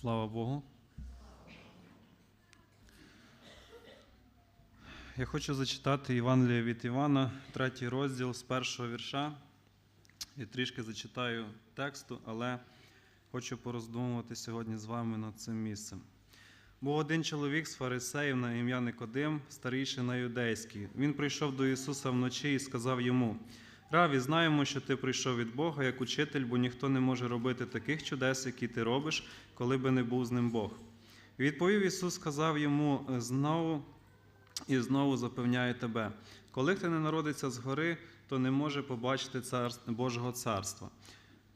Слава Богу. Я хочу зачитати Євангеліє від Івана, третій розділ з першого вірша. І трішки зачитаю тексту, але хочу пороздумувати сьогодні з вами над цим місцем. Був один чоловік з фарисеїв на ім'я Никодим, старіший на юдейський. Він прийшов до Ісуса вночі і сказав йому: Раві, знаємо, що ти прийшов від Бога як учитель, бо ніхто не може робити таких чудес, які ти робиш, коли би не був з ним Бог. Відповів Ісус, сказав йому знову і знову запевняю тебе: коли хто не народиться згори, то не може побачити царств, Божого царства.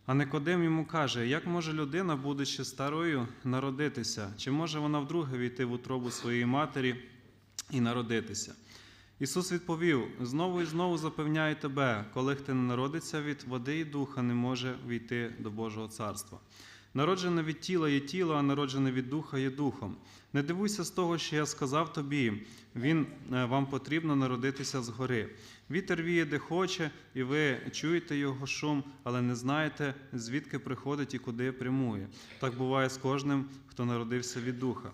А Никодим йому каже, як може людина, будучи старою, народитися? Чи може вона вдруге війти в утробу своєї матері і народитися? Ісус відповів: знову і знову запевняю тебе, коли хто не народиться від води і духа, не може війти до Божого царства. Народжене від тіла є тіло, а народжене від духа є духом. Не дивуйся з того, що я сказав тобі, він е, вам потрібно народитися згори. Вітер віє, де хоче, і ви чуєте його шум, але не знаєте, звідки приходить і куди прямує. Так буває з кожним, хто народився від духа.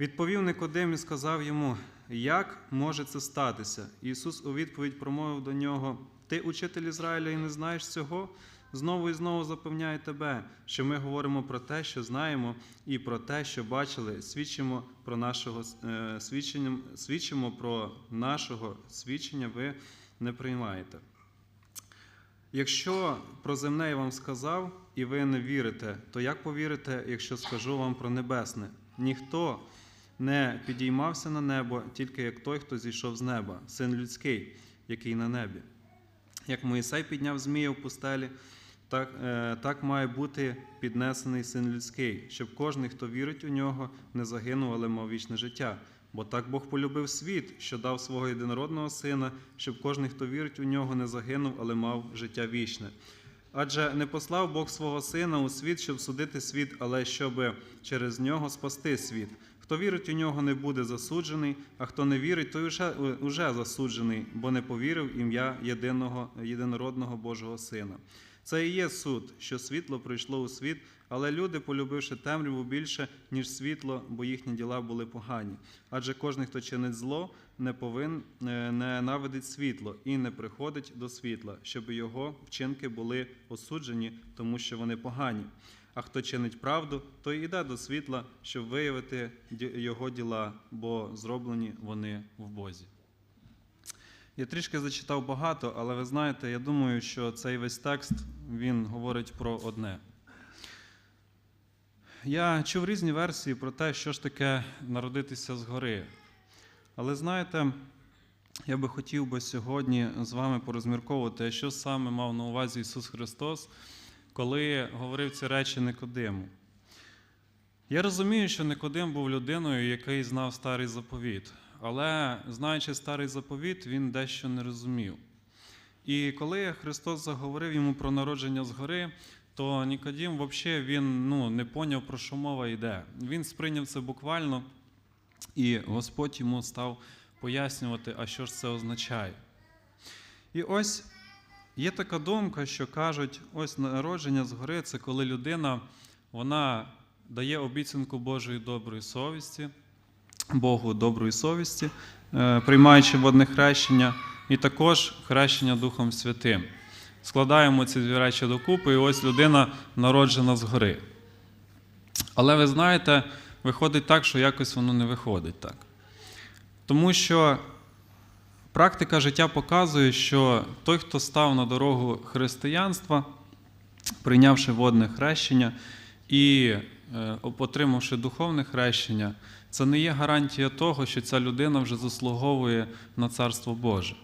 Відповів Никодим і сказав йому, як може це статися? Ісус у відповідь промовив до нього: Ти учитель Ізраїля і не знаєш цього? Знову і знову запевняю тебе, що ми говоримо про те, що знаємо, і про те, що бачили, свідчимо про нашого е, свідчення, свідчимо про нашого свідчення, ви не приймаєте. Якщо про земне я вам сказав, і ви не вірите, то як повірите, якщо скажу вам про небесне? Ніхто не підіймався на небо, тільки як той, хто зійшов з неба, син людський, який на небі. Як Моїсей підняв Змія в пустелі, так, е, так має бути піднесений син людський, щоб кожен, хто вірить у нього, не загинув, але мав вічне життя. Бо так Бог полюбив світ, що дав свого єдинородного сина, щоб кожен, хто вірить у нього, не загинув, але мав життя вічне. Адже не послав Бог свого Сина у світ, щоб судити світ, але щоб через нього спасти світ. Хто вірить у нього, не буде засуджений, а хто не вірить, той уже, уже засуджений, бо не повірив ім'я єдиного, єдинородного Божого Сина. Це і є суд, що світло прийшло у світ, але люди, полюбивши темряву більше, ніж світло, бо їхні діла були погані. Адже кожен, хто чинить зло, не повин е, ненавидить світло і не приходить до світла, щоб його вчинки були осуджені, тому що вони погані. А хто чинить правду, той іде до світла, щоб виявити його діла, бо зроблені вони в Бозі. Я трішки зачитав багато, але ви знаєте, я думаю, що цей весь текст він говорить про одне. Я чув різні версії про те, що ж таке народитися згори. Але знаєте, я би хотів би сьогодні з вами порозмірковувати, що саме мав на увазі Ісус Христос, коли говорив ці речі Никодиму. Я розумію, що Никодим був людиною, який знав старий заповіт, але знаючи старий заповіт, він дещо не розумів. І коли Христос заговорив йому про народження згори, то Нікодім взагалі він ну, не поняв, про що мова йде. Він сприйняв це буквально, і Господь йому став пояснювати, а що ж це означає. І ось є така думка, що кажуть, ось народження згори це коли людина вона дає обіцянку Божої доброї совісті, Богу доброї совісті, приймаючи водне хрещення, і також хрещення Духом Святим. Складаємо ці дві речі докупи, і ось людина народжена згори. Але ви знаєте, виходить так, що якось воно не виходить так. Тому що практика життя показує, що той, хто став на дорогу християнства, прийнявши водне хрещення і отримавши духовне хрещення, це не є гарантія того, що ця людина вже заслуговує на Царство Боже.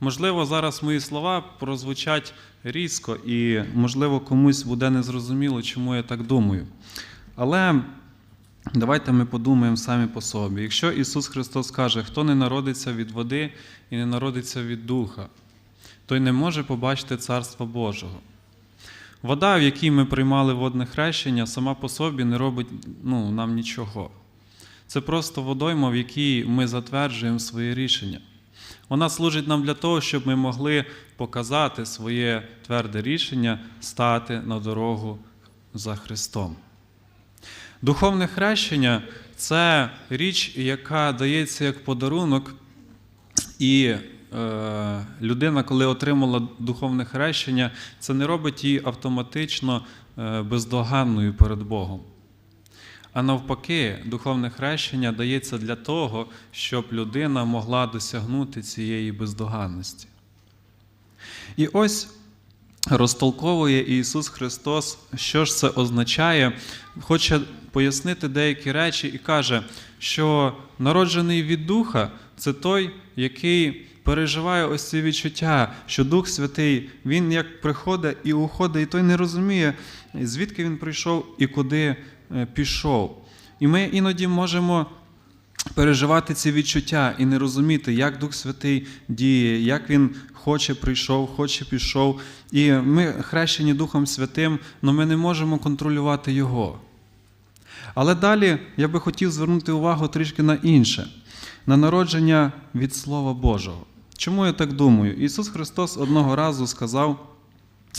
Можливо, зараз мої слова прозвучать різко, і, можливо, комусь буде незрозуміло, чому я так думаю. Але давайте ми подумаємо самі по собі. Якщо Ісус Христос каже, хто не народиться від води і не народиться від Духа, той не може побачити Царства Божого. Вода, в якій ми приймали водне хрещення, сама по собі не робить ну, нам нічого. Це просто водойма, в якій ми затверджуємо своє рішення. Вона служить нам для того, щоб ми могли показати своє тверде рішення стати на дорогу за Христом. Духовне хрещення це річ, яка дається як подарунок, і е, людина, коли отримала духовне хрещення, це не робить її автоматично е, бездоганною перед Богом. А навпаки, духовне хрещення дається для того, щоб людина могла досягнути цієї бездоганності. І ось розтолковує Ісус Христос, що ж це означає, хоче пояснити деякі речі і каже, що народжений від Духа це той, який переживає ось ці відчуття, що Дух Святий, Він як приходить і уходить, і той не розуміє, звідки він прийшов і куди е, пішов. І ми іноді можемо переживати ці відчуття і не розуміти, як Дух Святий діє, як Він хоче прийшов, хоче пішов. І ми хрещені Духом Святим, але ми не можемо контролювати Його. Але далі я би хотів звернути увагу трішки на інше, на народження від Слова Божого. Чому я так думаю? Ісус Христос одного разу сказав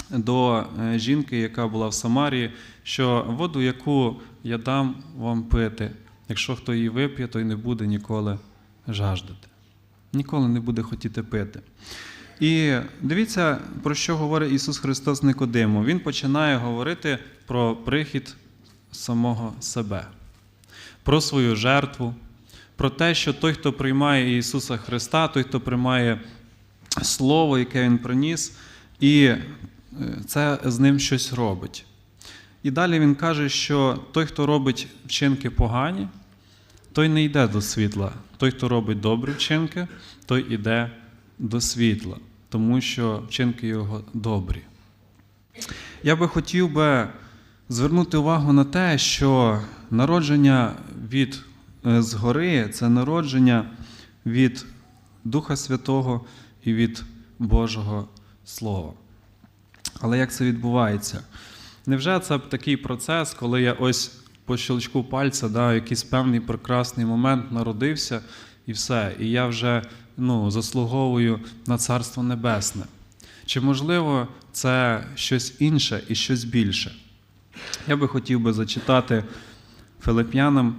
до е, жінки, яка була в Самарії, що воду, яку я дам вам пити, якщо хто її вип'є, той не буде ніколи жаждати. Ніколи не буде хотіти пити. І дивіться, про що говорить Ісус Христос Никодиму. Він починає говорити про прихід самого себе, про свою жертву, про те, що той, хто приймає Ісуса Христа, той, хто приймає Слово, яке Він приніс, і е, це з ним щось робить. І далі він каже, що той, хто робить вчинки погані, той не йде до світла. Той, хто робить добрі вчинки, той йде до світла, тому що вчинки його добрі. Я би хотів би звернути увагу на те, що народження від е, згори це народження від Духа Святого і від Божого Слова. Але як це відбувається? Невже це такий процес, коли я ось по щелчку пальця, да, якийсь певний прекрасний момент народився і все, і я вже ну, заслуговую на Царство Небесне? Чи можливо це щось інше і щось більше? Я би хотів би зачитати Филип'янам.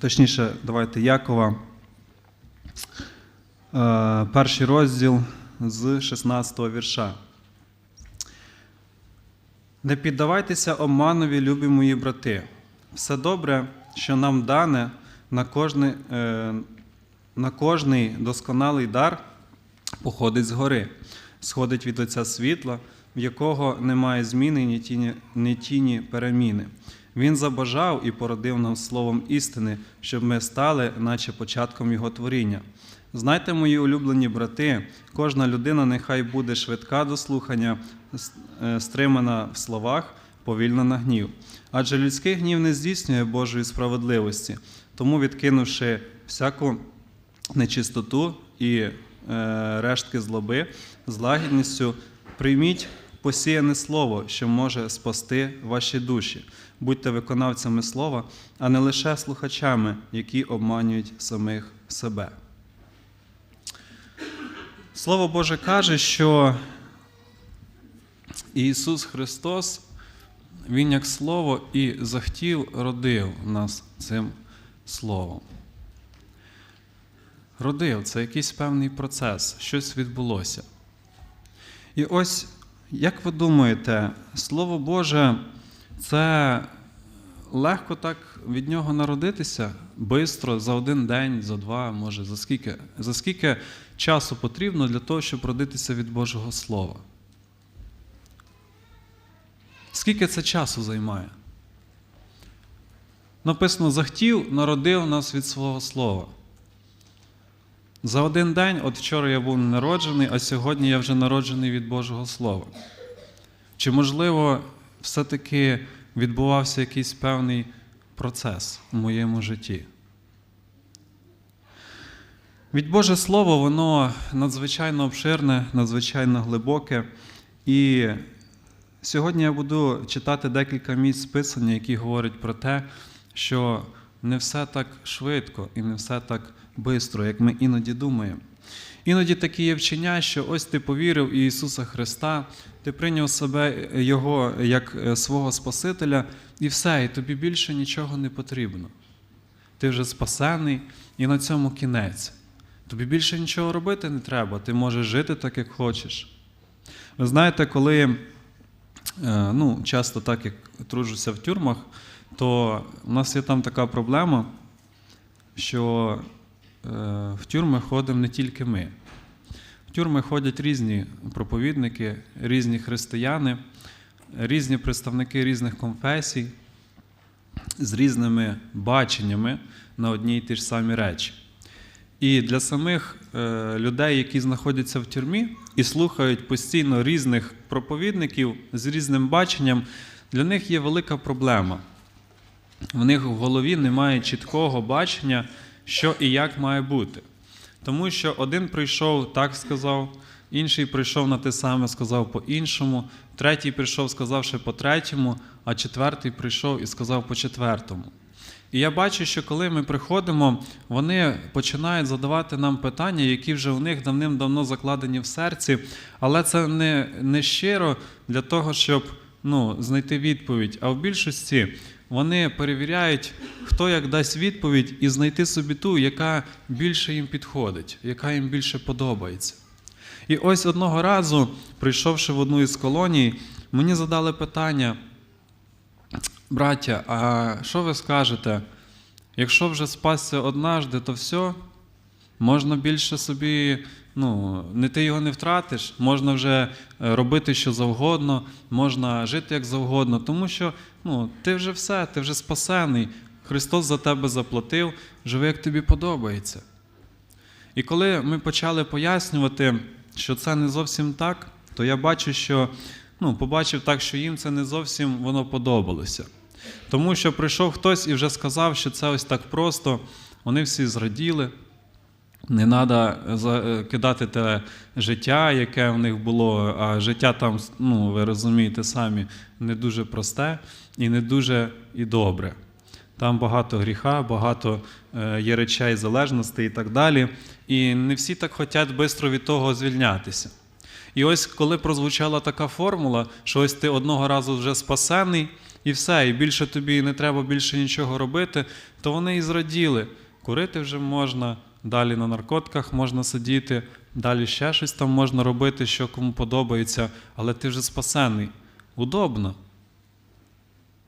Точніше, давайте Якова, е, перший розділ з 16 вірша. Не піддавайтеся обманові, любі мої брати. Все добре, що нам дане на кожний, е, на кожний досконалий дар походить згори, сходить від Отця світла, в якого немає зміни ні тіні, ні тіні переміни. Він забажав і породив нам словом істини, щоб ми стали, наче початком Його творіння. Знайте, мої улюблені брати, кожна людина нехай буде швидка до слухання, е, стримана в словах, повільна на гнів. Адже людський гнів не здійснює Божої справедливості, тому, відкинувши всяку нечистоту і е, рештки злоби, з лагідністю прийміть посіяне слово, що може спасти ваші душі. Будьте виконавцями слова, а не лише слухачами, які обманюють самих себе. Слово Боже каже, що Ісус Христос, Він як Слово і захотів, родив нас цим Словом. Родив це якийсь певний процес, щось відбулося. І ось, як ви думаєте, Слово Боже, це легко так від нього народитися, бистро, за один день, за два, може, за скільки, за скільки часу потрібно для того, щоб родитися від Божого Слова? Скільки це часу займає? Написано, захтів, народив нас від свого слова. За один день, от вчора я був народжений, а сьогодні я вже народжений від Божого Слова. Чи, можливо, все-таки відбувався якийсь певний процес у моєму житті? Від Боже Слово, воно надзвичайно обширне, надзвичайно глибоке. І сьогодні я буду читати декілька місць Писання, які говорять про те, що не все так швидко і не все так швидко, як ми іноді думаємо. Іноді такі є вчення, що ось ти повірив в Ісуса Христа, ти прийняв себе Його як е, свого Спасителя, і все, і тобі більше нічого не потрібно. Ти вже спасений, і на цьому кінець. Тобі більше нічого робити не треба, ти можеш жити так, як хочеш. Ви знаєте, коли е, ну, часто так як тружуся в тюрмах, то у нас є там така проблема, що е, в тюрми ходимо не тільки ми. В тюрми ходять різні проповідники, різні християни, різні представники різних конфесій з різними баченнями на одні й ті ж самі речі. І для самих е, людей, які знаходяться в тюрмі і слухають постійно різних проповідників з різним баченням, для них є велика проблема. В них в голові немає чіткого бачення, що і як має бути. Тому що один прийшов, так сказав, інший прийшов на те саме, сказав по-іншому, третій прийшов, сказавши по-третьому, а четвертий прийшов і сказав по-четвертому. І я бачу, що коли ми приходимо, вони починають задавати нам питання, які вже у них давним-давно закладені в серці, але це не, не щиро для того, щоб ну, знайти відповідь. А в більшості вони перевіряють, хто як дасть відповідь, і знайти собі ту, яка більше їм підходить, яка їм більше подобається. І ось одного разу, прийшовши в одну із колоній, мені задали питання. Браття, а що ви скажете? Якщо вже спасся однажди, то все, можна більше собі, ну, не ти його не втратиш, можна вже е, робити що завгодно, можна жити як завгодно, тому що ну, ти вже все, ти вже спасений. Христос за тебе заплатив, живи, як тобі подобається. І коли ми почали пояснювати, що це не зовсім так, то я бачу, що ну, побачив так, що їм це не зовсім воно подобалося. Тому що прийшов хтось і вже сказав, що це ось так просто, вони всі зраділи. Не треба кидати те життя, яке в них було, а життя там, ну, ви розумієте самі, не дуже просте і не дуже і добре. Там багато гріха, багато е, є речей залежностей і так далі. І не всі так хочуть швидко від того звільнятися. І ось коли прозвучала така формула, що ось ти одного разу вже спасений, і все, і більше тобі не треба більше нічого робити, то вони і зраділи. Курити вже можна, далі на наркотках можна сидіти, далі ще щось там можна робити, що кому подобається, але ти вже спасений. Удобно.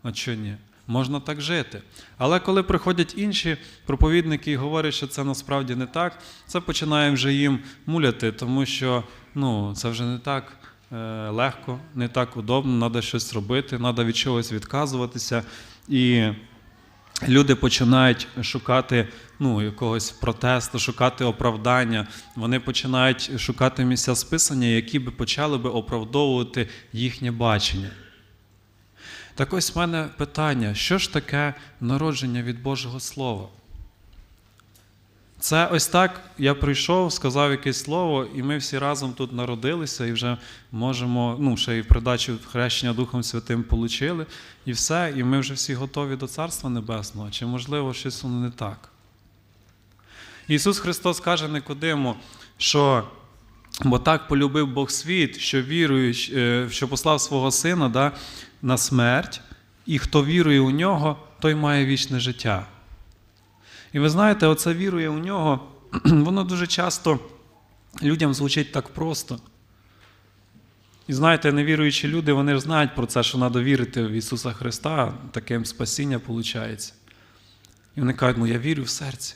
А чого ні? Можна так жити. Але коли приходять інші проповідники і говорять, що це насправді не так, це починає вже їм муляти, тому що ну, це вже не так е, легко, не так удобно, треба щось робити, треба від чогось відказуватися. І люди починають шукати ну, якогось протесту, шукати оправдання. Вони починають шукати місця списання, які би почали би оправдовувати їхнє бачення. Так ось в мене питання: що ж таке народження від Божого Слова? Це ось так я прийшов, сказав якесь слово, і ми всі разом тут народилися і вже можемо, ну, ще в придачу хрещення Духом Святим получили, і все, і ми вже всі готові до Царства Небесного. Чи можливо щось воно не так? Ісус Христос каже Никодиму, що бо так полюбив Бог світ, що віруючи, е, що послав свого Сина да, на смерть, і хто вірує у нього, той має вічне життя. І ви знаєте, оце вірує у нього, воно дуже часто людям звучить так просто. І знаєте, невіруючі люди, вони ж знають про це, що треба вірити в Ісуса Христа, таким спасіння виходить. І вони кажуть, ну я вірю в серці.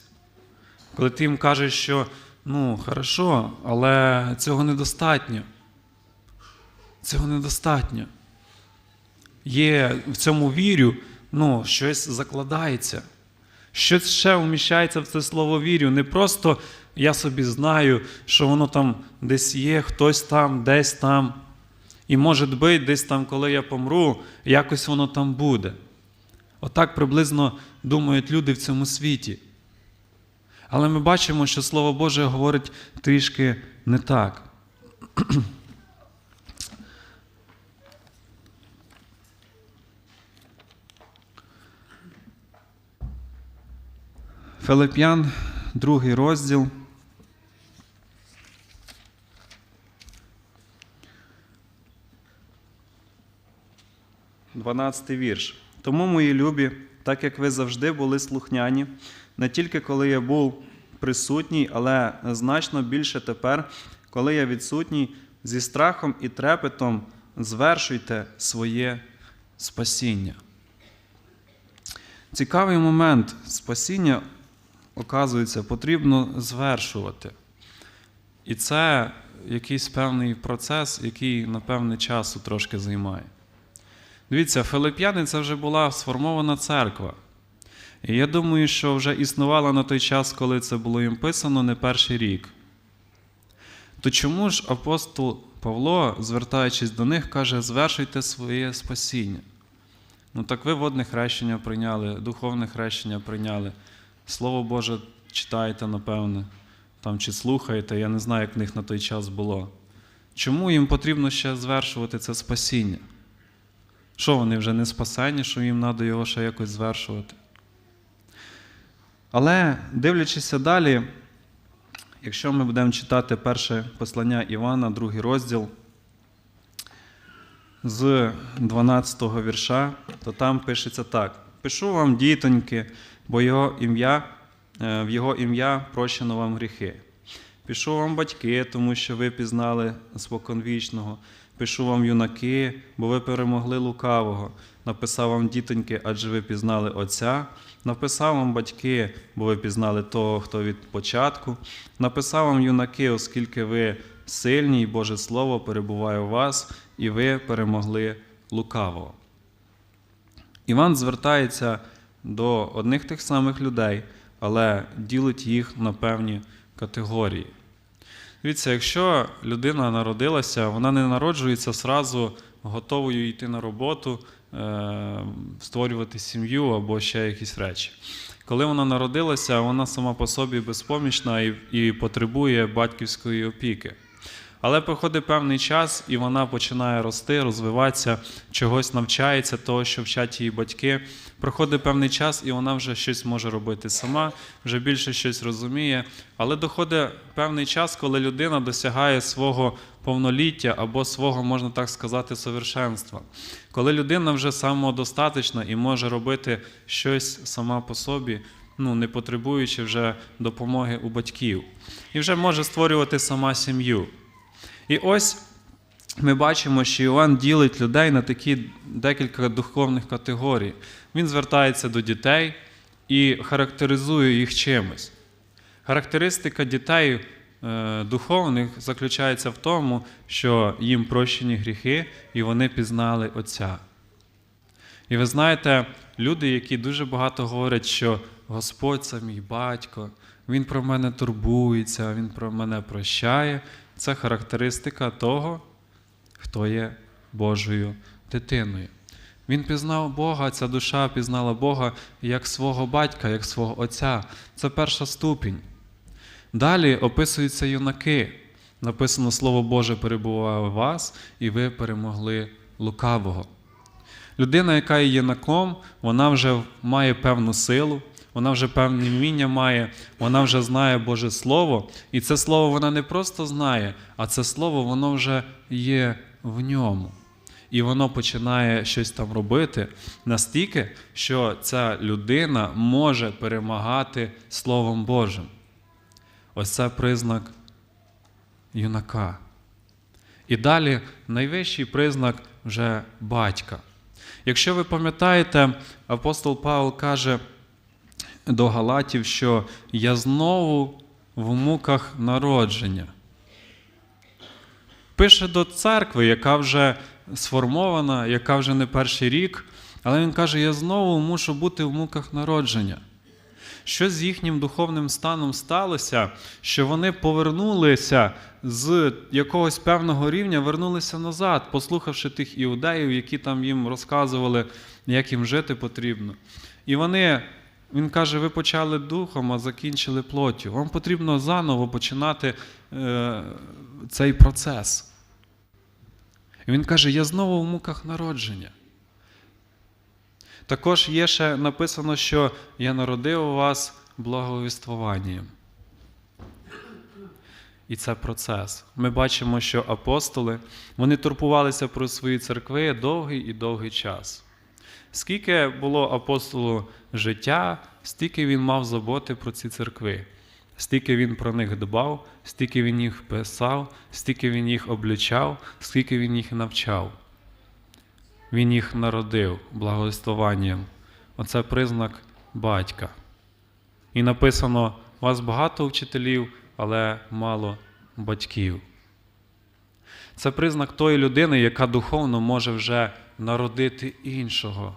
Коли ти їм кажеш, що ну, хорошо, але цього недостатньо. Цього недостатньо. Є в цьому вірю, ну, щось закладається. Щось ще вміщається в це слово вірю. Не просто я собі знаю, що воно там десь є, хтось там, десь там. І може бути, десь там, коли я помру, якось воно там буде. Отак приблизно думають люди в цьому світі. Але ми бачимо, що Слово Боже говорить трішки не так. Филип'ян, другий розділ. Дванадцятий вірш. Тому, мої любі, так як ви завжди були слухняні, не тільки коли я був присутній, але значно більше тепер, коли я відсутній, зі страхом і трепетом звершуйте своє спасіння. Цікавий момент спасіння, оказується, потрібно звершувати. І це якийсь певний процес, який на певний часу трошки займає. Дивіться, Филип'яни це вже була сформована церква. І я думаю, що вже існувала на той час, коли це було їм писано, не перший рік. То чому ж апостол Павло, звертаючись до них, каже: звершуйте своє спасіння? Ну так ви водне хрещення прийняли, духовне хрещення прийняли. Слово Боже читаєте, напевне, там чи слухаєте, я не знаю, як в них на той час було. Чому їм потрібно ще звершувати це спасіння? Що вони вже не спасені, що їм треба його ще якось звершувати? Але дивлячись далі, якщо ми будемо читати перше послання Івана, другий розділ з 12 го вірша, то там пишеться так: Пишу вам, дітоньки, бо його ім'я, е, в Його ім'я прощено вам гріхи. Пишу вам батьки, тому що ви пізнали споконвічного. Пишу вам юнаки, бо ви перемогли лукавого. Написав вам дітоньки, адже ви пізнали Отця. Написав вам батьки, бо ви пізнали того, хто від початку. Написав вам юнаки, оскільки ви сильні, і Боже Слово перебуває у вас, і ви перемогли лукавого. Іван звертається до одних тих самих людей, але ділить їх на певні категорії. Дивіться, якщо людина народилася, вона не народжується зразу готовою йти на роботу, е, створювати сім'ю або ще якісь речі. Коли вона народилася, вона сама по собі безпомічна і, і потребує батьківської опіки. Але проходить певний час, і вона починає рости, розвиватися, чогось навчається, того, що вчать її батьки. Проходить певний час, і вона вже щось може робити сама, вже більше щось розуміє. Але доходить певний час, коли людина досягає свого повноліття або свого, можна так сказати, совершенства. Коли людина вже самодостаточна і може робити щось сама по собі, ну, не потребуючи вже допомоги у батьків, і вже може створювати сама сім'ю. І ось ми бачимо, що Іван ділить людей на такі декілька духовних категорій. Він звертається до дітей і характеризує їх чимось. Характеристика дітей е, духовних заключається в тому, що їм прощені гріхи, і вони пізнали Отця. І ви знаєте, люди, які дуже багато говорять, що Господь це мій батько, Він про мене турбується, Він про мене прощає, це характеристика того, хто є Божою дитиною. Він пізнав Бога, ця душа пізнала Бога як свого батька, як свого Отця. Це перша ступінь. Далі описуються юнаки. Написано Слово Боже перебуває у вас, і ви перемогли лукавого. Людина, яка є юнаком, вона вже має певну силу, вона вже певне вміння має, вона вже знає Боже Слово, і це слово вона не просто знає, а це слово воно вже є в ньому. І воно починає щось там робити настільки, що ця людина може перемагати Словом Божим. Ось це признак юнака. І далі найвищий признак вже батька. Якщо ви пам'ятаєте, апостол Павел каже до Галатів, що я знову в муках народження. Пише до церкви, яка вже сформована, яка вже не перший рік, але він каже: я знову мушу бути в муках народження. Що з їхнім духовним станом сталося, що вони повернулися з якогось певного рівня, вернулися назад, послухавши тих іудеїв, які там їм розказували, як їм жити потрібно. І вони, він каже, ви почали духом, а закінчили плоттю. Вам потрібно заново починати е, цей процес. Він каже: я знову в муках народження. Також є ще написано, що я народив вас благовіствуванням. І це процес. Ми бачимо, що апостоли вони турбувалися про свої церкви довгий і довгий час. Скільки було апостолу життя, стільки він мав заботи про ці церкви, стільки він про них дбав, стільки він їх писав, стільки він їх облічав, скільки він їх навчав. Він їх народив благословенням. Оце признак батька. І написано: у вас багато вчителів, але мало батьків. Це признак тої людини, яка духовно може вже народити іншого,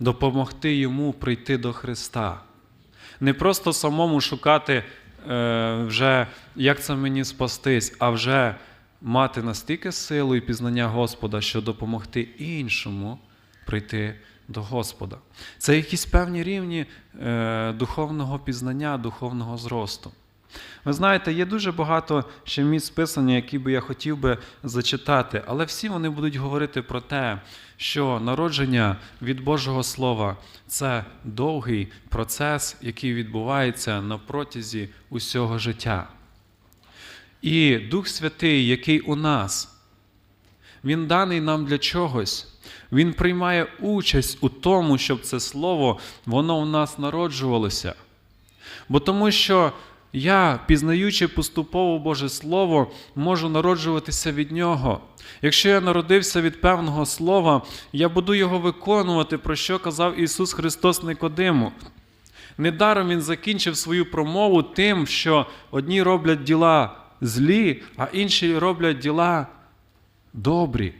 допомогти йому прийти до Христа. Не просто самому шукати, вже, як це мені спастись, а вже мати настільки силу і пізнання Господа, що допомогти іншому прийти до Господа. Це якісь певні рівні е, духовного пізнання, духовного зросту. Ви знаєте, є дуже багато ще місць писання, які би я хотів би зачитати, але всі вони будуть говорити про те, що народження від Божого Слова це довгий процес, який відбувається на протязі усього життя. І Дух Святий, який у нас, він даний нам для чогось. Він приймає участь у тому, щоб це слово воно в нас народжувалося. Бо тому що я, пізнаючи поступово Боже Слово, можу народжуватися від Нього. Якщо я народився від певного слова, я буду його виконувати, про що казав Ісус Христос Никодиму. Недаром Він закінчив свою промову тим, що одні роблять діла злі, а інші роблять діла добрі.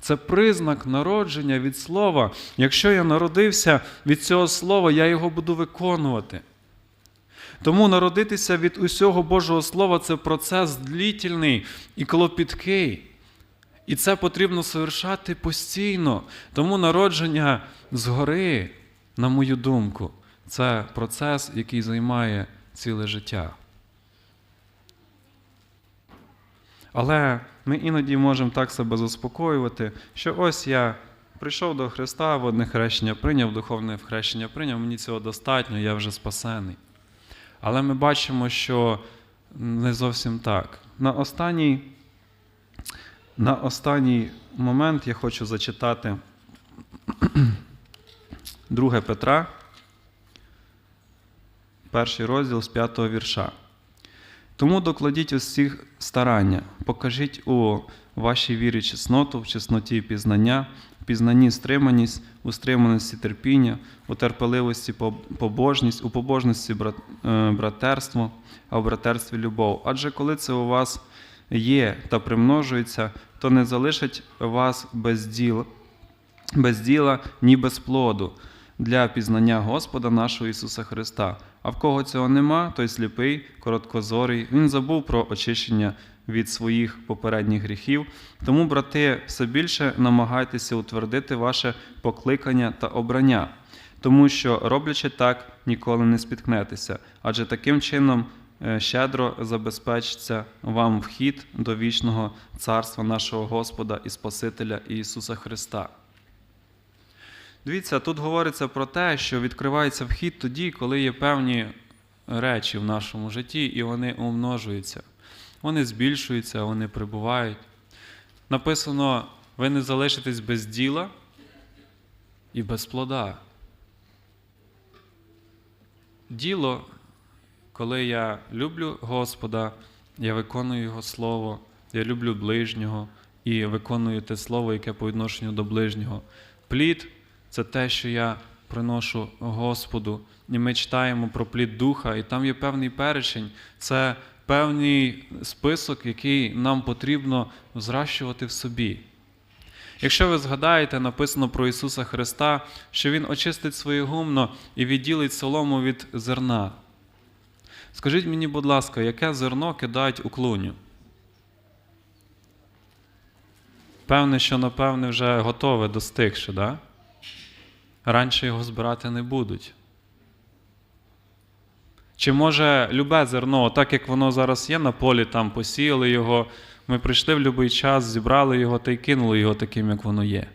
Це признак народження від слова. Якщо я народився від цього слова, я його буду виконувати. Тому народитися від усього Божого Слова це процес длітельний і клопіткий. І це потрібно совершати постійно. Тому народження згори, на мою думку, це процес, який займає ціле життя. Але ми іноді можемо так себе заспокоювати, що ось я прийшов до Христа, водне хрещення прийняв, духовне хрещення прийняв, мені цього достатньо, я вже спасений. Але ми бачимо, що не зовсім так. На останній, на останній момент я хочу зачитати 2 Петра, перший розділ з 5 вірша. Тому докладіть усіх старання, покажіть у вашій вірі чесноту, в чесноті пізнання, пізнанні стриманість, у стриманості терпіння, у терпеливості побожність, у побожності е, братерство, а в братерстві любов. Адже коли це у вас є та примножується, то не залишить вас без діл, без діла, ні без плоду для пізнання Господа нашого Ісуса Христа. А в кого цього нема, той сліпий, короткозорий, він забув про очищення від своїх попередніх гріхів. Тому, брати, все більше намагайтеся утвердити ваше покликання та обрання, тому що, роблячи так, ніколи не спіткнетеся, адже таким чином е, щедро забезпечиться вам вхід до вічного царства нашого Господа і Спасителя Ісуса Христа. Дивіться, тут говориться про те, що відкривається вхід тоді, коли є певні речі в нашому житті, і вони умножуються. Вони збільшуються, вони прибувають. Написано: ви не залишитесь без діла і без плода. Діло, коли я люблю Господа, я виконую Його Слово, я люблю ближнього і виконую те слово, яке по відношенню до ближнього. Плід це те, що я приношу Господу. І ми читаємо про плід духа, і там є певний перечень, це певний список, який нам потрібно зращувати в собі. Якщо ви згадаєте, написано про Ісуса Христа, що Він очистить своє гумно і відділить солому від зерна. Скажіть мені, будь ласка, яке зерно кидають у клуню? Певне, що, напевне, вже готове достигше, да? Раніше його збирати не будуть. Чи може любе зерно, так як воно зараз є на полі, там посіяли його, ми прийшли в будь-який час, зібрали його та й кинули його таким, як воно є.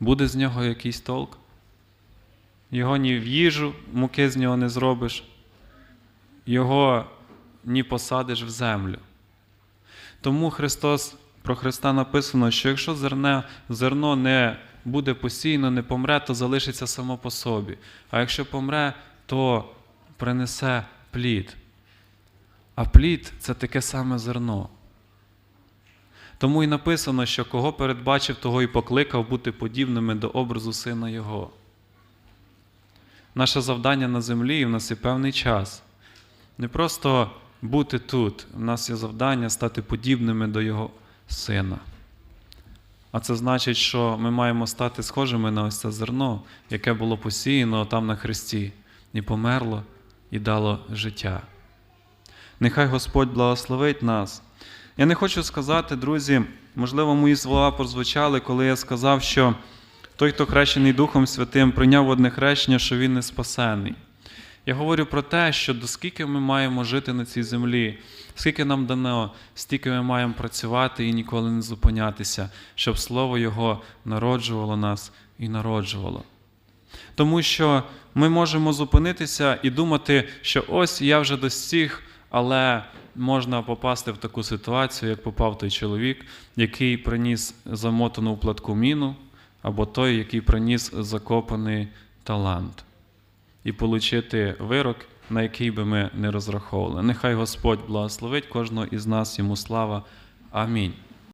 Буде з нього якийсь толк? Його ні в їжу, муки з нього не зробиш, його ні посадиш в землю. Тому Христос про Христа написано, що якщо зерне, зерно не буде постійно, не помре, то залишиться само по собі. А якщо помре, то принесе плід. А плід це таке саме зерно. Тому і написано, що кого передбачив, того і покликав бути подібними до образу Сина Його. Наше завдання на землі, і в нас є певний час. Не просто бути тут, в нас є завдання стати подібними до Його Сина. А це значить, що ми маємо стати схожими на ось це зерно, яке було посіяно там на хресті, і померло, і дало життя. Нехай Господь благословить нас. Я не хочу сказати, друзі, можливо, мої слова прозвучали, коли я сказав, що той, хто хрещений Духом Святим, прийняв одне хрещення, що він не спасений. Я говорю про те, що доскільки ми маємо жити на цій землі, скільки нам дано, стільки ми маємо працювати і ніколи не зупинятися, щоб Слово Його народжувало нас і народжувало. Тому що ми можемо зупинитися і думати, що ось я вже достиг, але можна попасти в таку ситуацію, як попав той чоловік, який приніс замотану в платку міну, або той, який приніс закопаний талант, і отримати вирок, на який би ми не розраховували. Нехай Господь благословить кожного із нас, йому слава. Амінь.